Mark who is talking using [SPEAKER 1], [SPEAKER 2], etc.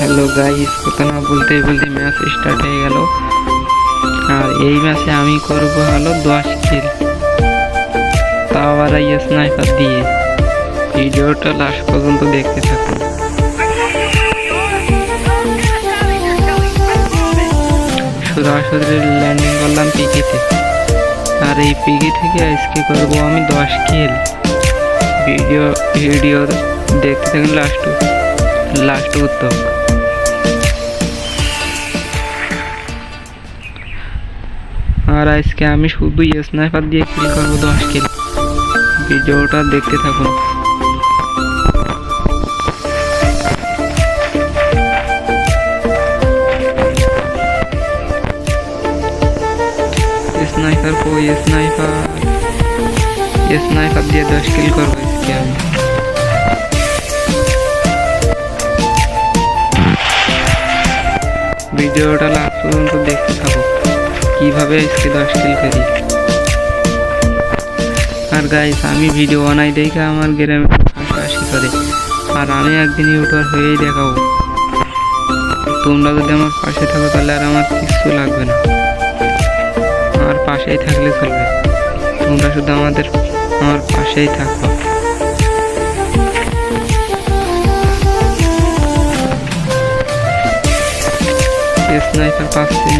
[SPEAKER 1] Hello guys কথা না বলতে বলতে ম্যাচ স্টার্ট হয়ে গেল। আর এই ম্যাচে আমি করব হলো দশ কিল তাও আবার এই স্নাইপার দিয়ে। ভিডিওটা লাস্ট পর্যন্ত দেখতে থাকুন। সরাসরি ল্যান্ডিং করলাম পিকেতে আর এই পিকে থেকে আজকে করব আমি দশ কিল ভিডিও ভিডিও দেখতে থাকুন লাস্ট লাস্ট উত্তর আর আজকে আমি শুধু স্নাইপার দিয়ে কিল করব দশ কিল ভিডিওটা দেখতে থাকুন। স্নাইপার কই? স্নাইপার স্নাইপার দিয়ে দশ কিল করব আজকে আমি। ভিডিওটা লাস্ট পর্যন্ত দেখতে থাকো কীভাবে দশ কিল করি? আর গাইস আমি ভিডিও বানাই দেখে আমার গ্রামে হাসাহাসি করে। আর আমি একদিন ইউটিউবার হয়েই দেখাবো। তোমরা যদি আমার পাশে থাকো তাহলে আর আমার কিচ্ছু লাগবে না। আমার পাশেই থাকলে চলবে। তোমরা শুধু আমাদের, আমার পাশেই থাকো। স্নাইপার পাচ্ছি